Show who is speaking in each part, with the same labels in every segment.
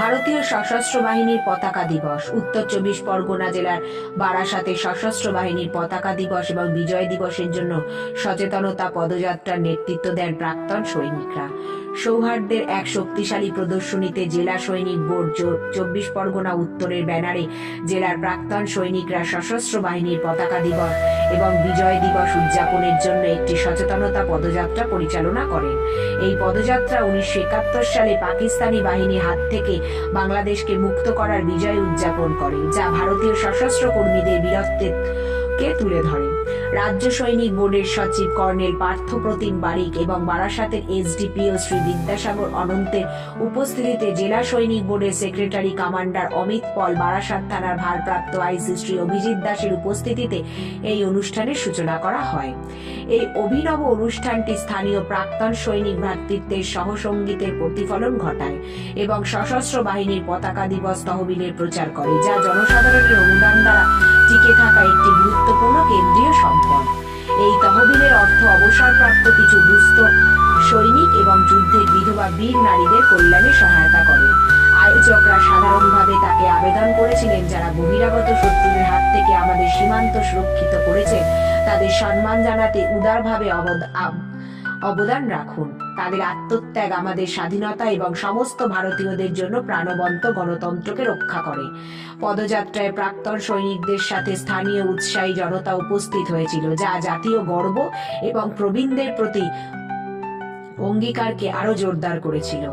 Speaker 1: ভারতীয় সশস্ত্র বাহিনীর পতাকা দিবস। উত্তর চব্বিশ পরগনা জেলার বারাসাতে সশস্ত্র বাহিনীর পতাকা দিবস এবং বিজয় দিবসের জন্য সচেতনতা পদযাত্রার নেতৃত্ব দেন প্রাক্তন সৈনিকরা। সৌহার্দ্যের এক শক্তিশালী প্রদর্শনীতে জেলা সৈনিক বোর্ড চব্বিশ পরগনা উত্তরের ব্যানারে জেলার প্রাক্তন সৈনিকরা সশস্ত্র বাহিনীর পতাকা দিবস এবং বিজয় দিবস উদযাপনের জন্য একটি সচেতনতা পদযাত্রা পরিচালনা করেন। এই পদযাত্রা উনিশশো একাত্তর সালে পাকিস্তানি বাহিনীর হাত থেকে বাংলাদেশকে মুক্ত করার বিজয় উদযাপন করে, যা ভারতীয় সশস্ত্র কর্মীদের বীরত্বের কে তুলে ধরে। রাজ্য সৈনিক বোর্ডের সচিব কর্নেল পার্থপ্রতিম বারিক এবং বারাসাতের এসডিপিও শ্রী বিদ্যাসাগর অনন্তের উপস্থিতিতে জেলা সৈনিক বোর্ডের সেক্রেটারি কমান্ডার অমিত পল বারাসাত থানার ভারপ্রাপ্ত আইসি শ্রী অভিজিৎ দাসের উপস্থিতিতে এই অনুষ্ঠানের সূচনা করা হয়। এই অভিনব অনুষ্ঠানটি স্থানীয় প্রাক্তন সৈনিক ভ্রাতৃত্বের সহসঙ্গীতের প্রতিফলন ঘটায় এবং সশস্ত্র বাহিনীর পতাকা দিবস তহবিলের প্রচার করে, যা জনসাধারণের অনুদান দ্বারা টিকে থাকা একটি গুরুত্বপূর্ণ কেন্দ্রীয় সম্পদ। এই তহবিলের অর্থ অবসরপ্রাপ্ত কিছু দুস্থ, সৈনিক এবং যুদ্ধের বিধবা বীর নারীদের কল্যাণে সহায়তা করে। আয়োজকরা সাধারণভাবে তাকে আবেদন করেছিলেন যারা বহিরাগত শত্রুদের হাত থেকে আমাদের সীমান্ত সুরক্ষিত করেছে। তাদের সম্মান জানাতে উদারভাবে অবদ- অবদান রাখুন। তাদের আত্মত্যাগ আমাদের স্বাধীনতা এবং সমস্ত ভারতীয়দের জন্য প্রাণবন্ত গণতন্ত্রকে রক্ষা করে। পদযাত্রায় প্রাক্তন সৈনিকদের সাথে স্থানীয় উৎসাহী জনতা উপস্থিত হয়েছিল, যা জাতীয় গর্ব এবং প্রবীণদের প্রতি অঙ্গীকারকে আরও জোরদার করেছিল।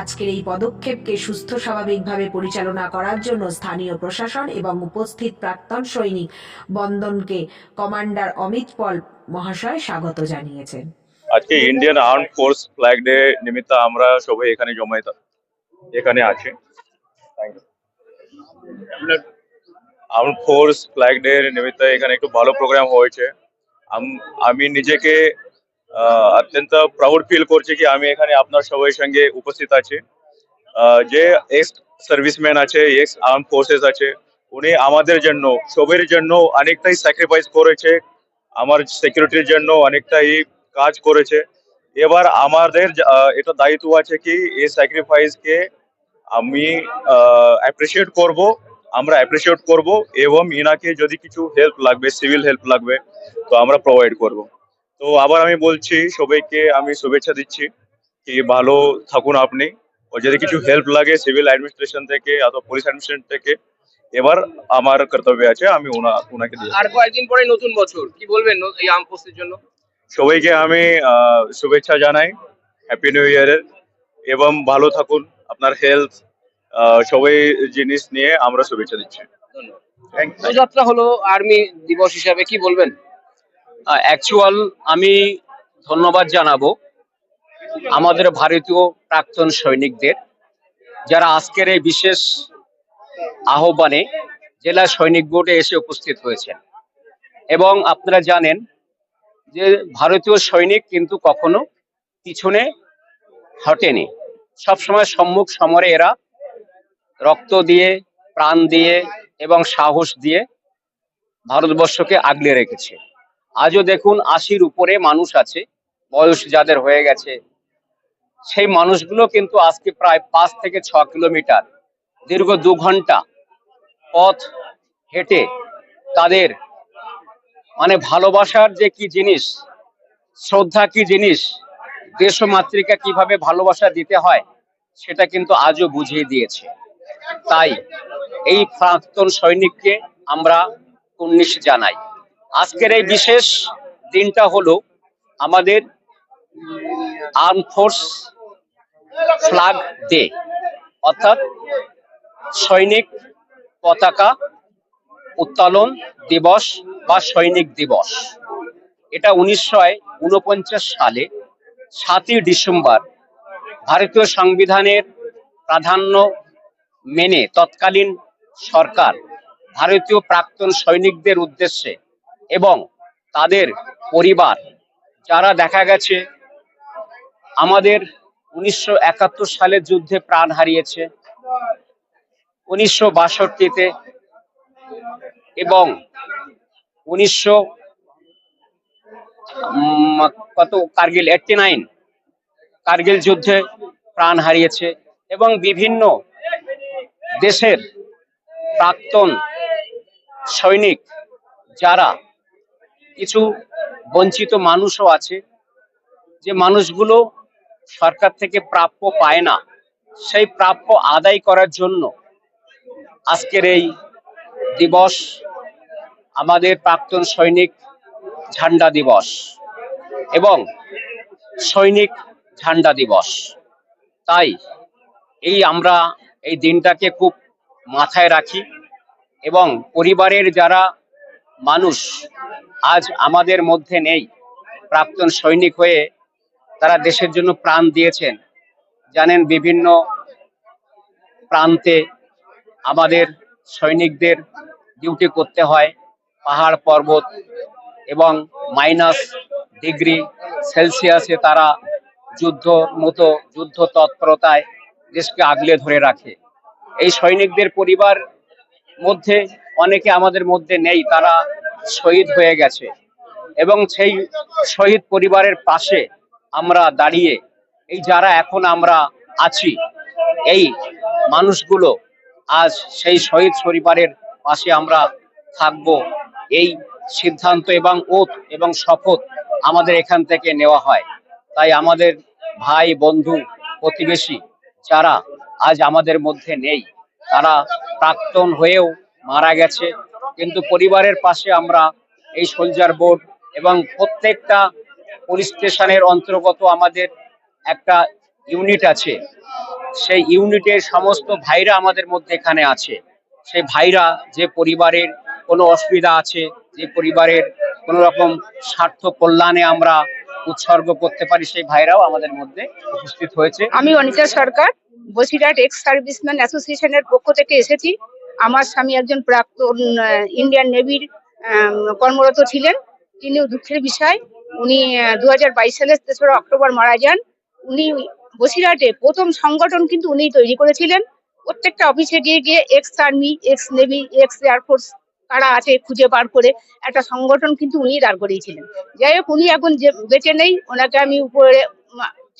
Speaker 1: আজকের এই পদক্ষেপকে সুস্থ, স্বাভাবিকভাবে পরিচালনা করার জন্য স্থানীয় প্রশাসন এবং উপস্থিত প্রাক্তন সৈনিক বন্দনকে কমান্ডার অমিত পল মহাশয় স্বাগত জানিয়েছেন।
Speaker 2: আজকে Indian arm force flag day নিমিত্ত আমরা সবাই এখানে জমায়েত, এখানে আছি। আর্ম ফোর্স ফ্ল্যাগ ডে নিমিত্ত এখানে একটু ভালো প্রোগ্রাম হয়েছে। আম- নিজেকে অত্যন্ত প্রাউড ফিল করছি কি আমি এখানে আপনার সবাই সঙ্গে উপস্থিত আছি। যে এক্স সার্ভিসম্যান আছে এক্স আর্ম ফোর্সেস আছে, উনি আমাদের জন্য সবের জন্য অনেকটাই স্যাক্রিফাইস করেছে। আমার সিকিউরিটির জন্য অনেকটাই কাজ করেছে। এবার আমাদের এটা দায়িত্ব আছে কি এই স্যাক্রিফাইস কে আমি অ্যাপ্রিসিয়েট করব, আমরা অ্যাপ্রিসিয়েট করব এবং ইনাকে যদি কিছু হেল্প লাগবে সিভিল হেল্প লাগবে, তো আমরা প্রোভাইড করব। তো আবার আমি বলছি, সবাইকে আমি শুভেচ্ছা দিচ্ছি, কি ভালো থাকুন আপনি। ও যদি কিছু হেল্প লাগে সিভিল অ্যাডমিনিস্ট্রেশন থেকে, অথবা পুলিশ অ্যাডমিনিস্ট্রেশন থেকে, এবার আমার কর্তব্য আছে, আমি ওনা ওনাকে
Speaker 3: আর কয়েকদিন পরে নতুন বছর, কি বলবেন এই আম পোস্টের জন্য?
Speaker 2: সবাইকে আমি আহ, শুভেচ্ছা জানাই। হ্যাপি নিউ ইয়ারের এবং ভালো থাকুন। আপনার হেলথ সবাই জিনিস নিয়ে আমরা শুভেচ্ছা দিচ্ছি। You.
Speaker 3: হলো আর্মি দিবস হিসাবে কি বলবেন?
Speaker 4: অ্যাকচুয়াল আমি ধন্যবাদ জানাব আমাদের ভারতীয় প্রাক্তন সৈনিকদের যারা আজকের এই বিশেষ আহ্বানে জেলা সৈনিক বোর্ডে এসে উপস্থিত হয়েছেন। এবং আপনারা জানেন যে ভারতীয় সৈনিক কিন্তু কখনো পিছনে হটেনি। সবসময় সম্মুখ সমরে এরা রক্ত দিয়ে, প্রাণ দিয়ে এবং সাহস দিয়ে ভারতবর্ষকে আগলে রেখেছে। আজও দেখুন আশির উপরে মানুষ আছে, বয়স যাদের হয়ে গেছে। সেই মানুষগুলো কিন্তু আজকে প্রায় পাঁচ থেকে ছ কিলোমিটার, দীর্ঘ দু ঘণ্টা পথ হেঁটে তাদের মানে ভালোবাসার যে কি জিনিস, শ্রদ্ধা কি জিনিস দেশ মাতৃকা কীভাবে ভালোবাসা দিতে হয়, সেটা কিন্তু আজও বুঝিয়ে দিয়েছে। তাই এই প্রাক্তন সৈনিককে আমরা উন্নিশ জানাই। আজকের এই বিশেষ দিনটা হলো আমাদের আর্ম ফোর্স ফ্ল্যাগ ডে অর্থাৎ সৈনিক পতাকা উত্তোলন দিবস বা সৈনিক দিবস। এটা উনিশশো উনপঞ্চাশ সালে সাতই ডিসেম্বর ভারতীয় সংবিধানের প্রাধান্য মেনে তৎকালীন সরকার ভারতীয় প্রাক্তন সৈনিকদের উদ্দেশ্যে এবং তাদের পরিবার, যারা দেখা গেছে আমাদের উনিশশো সালের যুদ্ধে প্রাণ হারিয়েছে, উনিশশো বাষট্টিতে এবং উনিশশো কত, কার্গিল এইটটি নাইন কার্গিল যুদ্ধে প্রাণ হারিয়েছে এবং বিভিন্ন দেশের প্রাক্তন সৈনিক যারা কিছু বঞ্চিত মানুষও আছে, যে মানুষগুলো সরকার থেকে প্রাপ্য পায় না, সেই প্রাপ্য আদায় করার জন্য আজকের এই দিবস আমাদের প্রাক্তন সৈনিক ঝান্ডা দিবস এবং সৈনিক ঝান্ডা দিবস। তাই এই আমরা এই দিনটাকে খুব মাথায় রাখি এবং পরিবারের যারা মানুষ আজ আমাদের মধ্যে নেই, প্রাক্তন সৈনিক হয়ে তারা দেশের জন্য প্রাণ দিয়েছেন। জানেন বিভিন্ন প্রান্তে আমাদের সৈনিকদের ডিউটি করতে হয়। পাহাড় পর্বত এবং মাইনাস ডিগ্রি সেলসিয়াসে তারা যুদ্ধ মতো যুদ্ধ তৎপরতায় দেশকে আগলে ধরে রাখে। এই সৈনিকদের পরিবার মধ্যে অনেকে আমাদের মধ্যে নেই, তারা শহীদ হয়ে গেছে এবং সেই শহীদ পরিবারের পাশে আমরা দাঁড়িয়ে, এই যারা এখন আমরা আছি, এই মানুষগুলো আজ সেই শহীদ পরিবারের পাশে আমরা থাকব। এই সিদ্ধান্ত এবং ওত এবং শপথ আমাদের এখান থেকে নেওয়া হয়। তাই আমাদের ভাই, বন্ধু, প্রতিবেশী যারা আজ আমাদের মধ্যে নেই, তারা প্রাক্তন হয়েও মারা গেছে। কিন্তু পরিবারের পাশে আমরা এই সোলজার বোর্ড এবং প্রত্যেকটা পুলিশ স্টেশনের অন্তর্গত আমাদের একটা ইউনিট আছে। সেই ইউনিটের সমস্ত ভাইরা আমাদের মধ্যে এখানে আছে। সেই ভাইরা যে পরিবারের কোনো অসুবিধা আছে? যে পরিবারের কোনো রকম স্বার্থ কল্যাণে আমরা উৎসর্গ করতে পারি সেই ভাইরাও আমাদের মধ্যে উপস্থিত হয়েছে।
Speaker 5: আমি অনিতা সরকার, বসিরহাট এক্স সার্ভিসম্যান অ্যাসোসিয়েশনের পক্ষ থেকে এসেছি। আমার স্বামী একজন প্রাক্তন ইন্ডিয়ান নেভির কর্মরত ছিলেন। তিনিও দুঃখের বিষয়। উনি দু হাজার বাইশ সালের তেসরা অক্টোবর মারা যান। উনি বসিরহাটে প্রথম সংগঠন কিন্তু উনি তৈরি করেছিলেন। প্রত্যেকটা অফিসে গিয়ে গিয়ে ex army ex navy ex air force কারা আছে খুঁজে বার করে একটা সংগঠন কিন্তু উনি দাঁড় করিয়েছিলেন। যাই হোক উনি এখন যে বেঁচে নেই ওনাকে আমি উপরে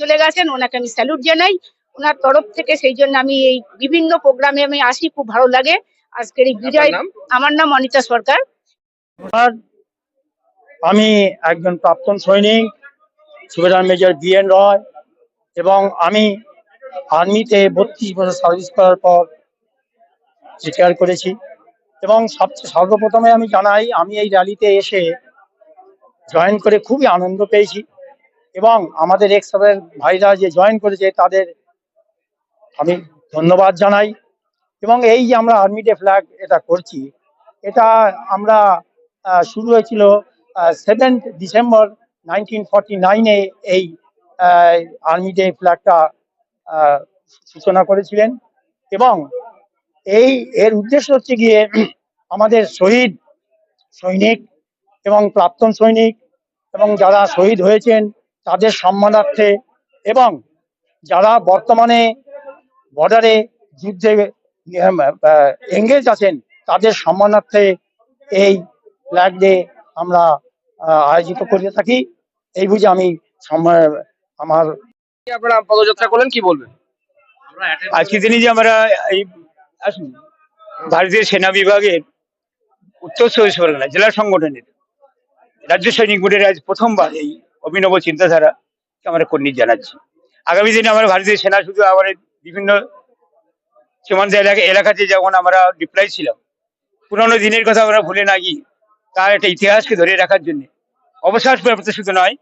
Speaker 5: চলে গেছেন ওনাকে আমি স্যালুট জানাই। ওনার তরফ থেকে সেই জন্য আমি এই বিভিন্ন প্রোগ্রামে আমি আসি খুব ভালো লাগে। আজকের এই বিজয় আমার নাম অনিতা সরকার।
Speaker 6: আমি একজন প্রাক্তন সৈনিক subedar major B N Roy এবং আমি আর্মিতে বত্রিশ বছর সার্ভিস করার পর রিটায়ার করেছি। এবং সবচেয়ে সর্বপ্রথমে আমি জানাই, আমি এই র্যালিতে এসে জয়েন করে খুবই আনন্দ পেয়েছি এবং আমাদের এক্স ভাইরা যে জয়েন করেছে তাদের আমি ধন্যবাদ জানাই এবং এই যে আমরা আর্মি ডে ফ্ল্যাগ এটা করছি, এটা আমরা শুরু হয়েছিল সেভেন ডিসেম্বর নাইনটিন ফর্টি নাইনে এই আর্মি ডে ফ্ল্যাগটা সূচনা করেছিলেন এবং এই এর উদ্দেশ্য হচ্ছে গিয়ে আমাদের শহীদ সৈনিক এবং প্রাক্তন সৈনিক এবং যারা শহীদ হয়েছেন তাদের সম্মানার্থে এবং যারা বর্তমানে বর্ডারে যুদ্ধে এঙ্গেজ আছেন তাদের সম্মানার্থে এই ফ্ল্যাগ ডে আমরা আয়োজিত করে থাকি। এই বুঝে আমি আমার
Speaker 3: আপনারা পদযাত্রা করলেন? কি বলবেন?
Speaker 7: আজকের দিনে যে আমরা এই আসুন। ভারতীয় সেনা বিভাগের উত্তর চব্বিশ পরগনা জেলা সংগঠনের রাজ্য সৈনিক বোর্ডের আজ প্রথমবার এই অভিনব চিন্তাধারা আমরা কর্ণিত জানাচ্ছি। আগামী দিনে আমরা ভারতীয় সেনা শুধু আমাদের বিভিন্ন সীমান্ত এলাকা এলাকাতে যখন আমরা ডিপ্লয় ছিলাম, পুরোনো দিনের কথা আমরা ভুলে না গিয়ে তার একটা ইতিহাসকে ধরে রাখার জন্য অবসর প্রাপ্ত শুধু নয়,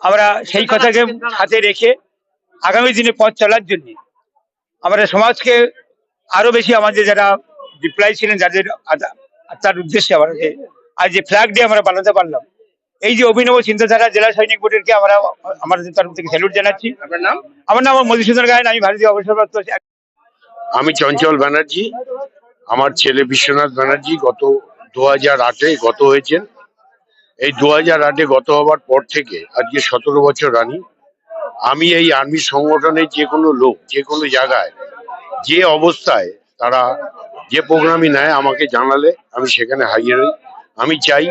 Speaker 7: আমরা সেই কথাকে হাতে রেখে আগামী দিনে পথ চলার জন্য আমরা সমাজকে আরও বেশি আমাদের যারা ডিপ্লয় ছিলেন যাদের আত্মার উদ্দেশ্যে আমাদের আর যে ফ্ল্যাগ ডে আমরা বানাতে পারলাম। এই যে অভিনব চিন্তাধারা জেলা সৈনিক বোর্ডেরকে আমরা আমাদের তরফ থেকে স্যালুট জানাচ্ছি।
Speaker 3: আপনার নাম?
Speaker 7: আমার নাম মধুসূদন গায়ন আমি ভারতীয় অবসরপ্রাপ্ত
Speaker 8: আমি চঞ্চল ব্যানার্জি। আমার ছেলে বিশ্বনাথ ব্যানার্জি গত দু হাজার আটে গত হয়েছেন। এই দু হাজার আটে গত হওয়ার পর থেকে আজকে সতেরো বছর রানি। আমি এই আর্মি সংগঠনের যে কোনো লোক যে কোনো জায়গায় যে অবস্থায় তারা যে প্রোগ্রামই নেয় আমাকে জানালে আমি সেখানে হাজির হই। আমি চাই,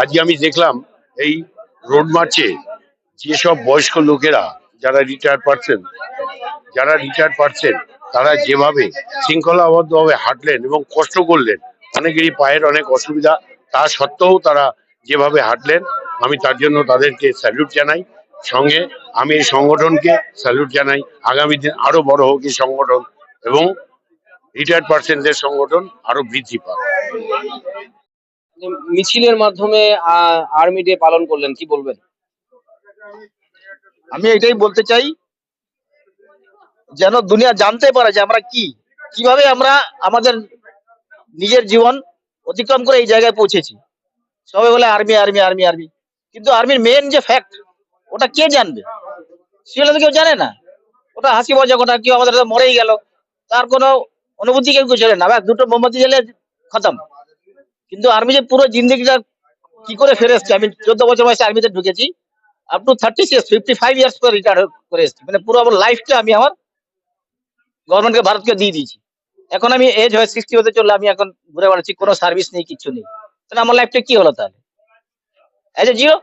Speaker 8: আজকে আমি দেখলাম এই রোড মার্চে যেসব বয়স্ক লোকেরা, যারা রিটায়ার পারছেন যারা রিটায়ার পারছেন তারা যেভাবে শৃঙ্খলাবদ্ধভাবে হাঁটলেন এবং কষ্ট করলেন, অনেকেরই পায়ের অনেক অসুবিধা, তা সত্ত্বেও তারা যেভাবে হাঁটলেন, আমি তার জন্য তাদেরকে স্যালুট জানাই। সঙ্গে আমি এই সংগঠনকে স্যালুট জানাই। আগামী দিন আরও বড় হোক এই সংগঠন। এবং রিটায়ার্ড পার্সেন্টদের সংগঠন আরও বৃদ্ধি পাবে।
Speaker 3: মিছিলের মাধ্যমে আর্মি ডে পালন করলেন কি বলবেন?
Speaker 9: আমি এটাই বলতে চাই যেন দুনিয়া জানতে পারে যে আমরা কি কীভাবে আমরা আমাদের নিজের জীবন অতিক্রম করে এই জায়গায় পৌঁছেছি। সবাই বলে আর্মি আর্মি আর্মি আর্মি। কিন্তু আর্মির মেন যে ফ্যাক্ট ওটা কে জানবে? সেগুলো তো কেউ জানে না। ওটা হাসি মজা ওটা কেউ আমাদের মরেই গেল। তার কোনো অনুভূতি কেউ কিছু না। ব্যাস, দুটো মোমবাতি জ্বলে খতম। কিন্তু আর্মি যে পুরো জিন্দগিটা কি করে ফিরে এসছে, আমি চোদ্দ বছর বয়সে আর্মিতে ঢুকেছি up to thirty six fifty five years পর রিটায়ার করে এসেছি। মানে পুরো আমার লাইফটা আমি আমার গভর্নমেন্টকে ভারতকে দিয়ে দিয়েছি। এখন আমি এজ হয় সিক্সটি হতে চললে আমি এখন ঘুরে বেড়াচ্ছি, কোনো সার্ভিস নেই, কিছু নেই। তাহলে আমার লাইফটা কি হলো তাহলে? এজ এ জিরো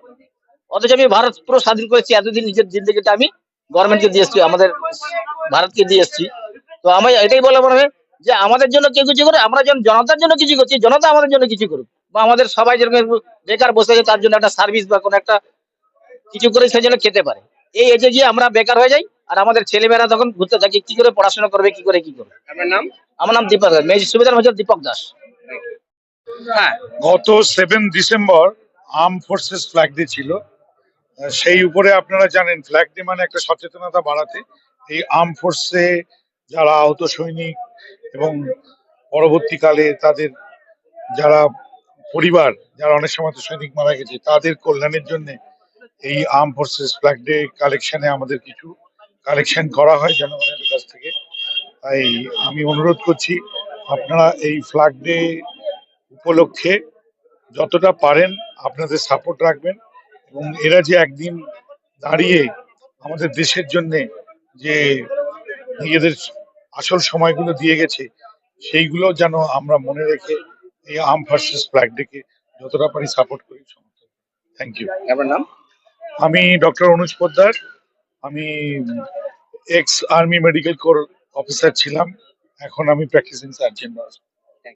Speaker 9: অথচ আমি ভারত পুরো স্বাধীন করেছি, এতদিন নিজের জিন্দগিটা আমি গভর্নমেন্টকে দিয়ে এসেছি, আমাদের ভারতকে দিয়ে এসেছি। তো আমি এটাই বলে মনে হয় যে আমাদের জন্য কেউ কিছু করে আমরা যেন জনতার জন্য কিছু করছি জনতা আমাদের জন্য কিছু করুক। বা আমাদের সবাই যেরকম বেকার বসে আছে তার জন্য একটা সার্ভিস বা কোনো একটা কিছু করে সে যেন খেতে পারে। এই এজে গিয়ে আমরা বেকার হয়ে যাই আর আমাদের ছেলেমেয়েরা তখন ঘুরতে থাকি কি করে পড়াশোনা করবে কি করে কি করবে
Speaker 3: আপনার নাম?
Speaker 9: আমার নাম দীপক দাস মেজ সুবিধার মেজর দীপক দাস।
Speaker 3: হ্যাঁ
Speaker 10: গত seven December arm forces flag day ছিল। সেই উপরে আপনারা জানেন ফ্ল্যাগ ডে মানে একটা সচেতনতা বাড়াতে। এই আর্ম ফোর্সে যারা আহত সৈনিক এবং পরবর্তীকালে তাদের যারা পরিবার, যারা অনেক সময় তো সৈনিক মারা গেছে, তাদের কল্যাণের জন্য এই আর্ম ফোর্সেস ফ্ল্যাগ ডে কালেকশনে আমাদের কিছু কালেকশন করা হয় জনগণের কাছ থেকে। তাই আমি অনুরোধ করছি, আপনারা এই ফ্ল্যাগ ডে উপলক্ষে যতটা পারেন আপনাদের সাপোর্ট রাখবেন এবং এরা যে একদিন দাঁড়িয়ে আমাদের দেশের জন্যে যে নিজেদের আসল সময়গুলো দিয়ে গেছে সেইগুলো যেন আমরা মনে রেখে এই আর্ম ফার্সেস ফ্ল্যাগ ডেকে যতটা পারি সাপোর্ট করি থ্যাংক ইউ
Speaker 3: আমার নাম?
Speaker 10: আমি ডক্টর অনুজ পোদ্দার। আমি ex army medical corps officer ছিলাম। এখন আমি প্র্যাকটিসিং সার্জন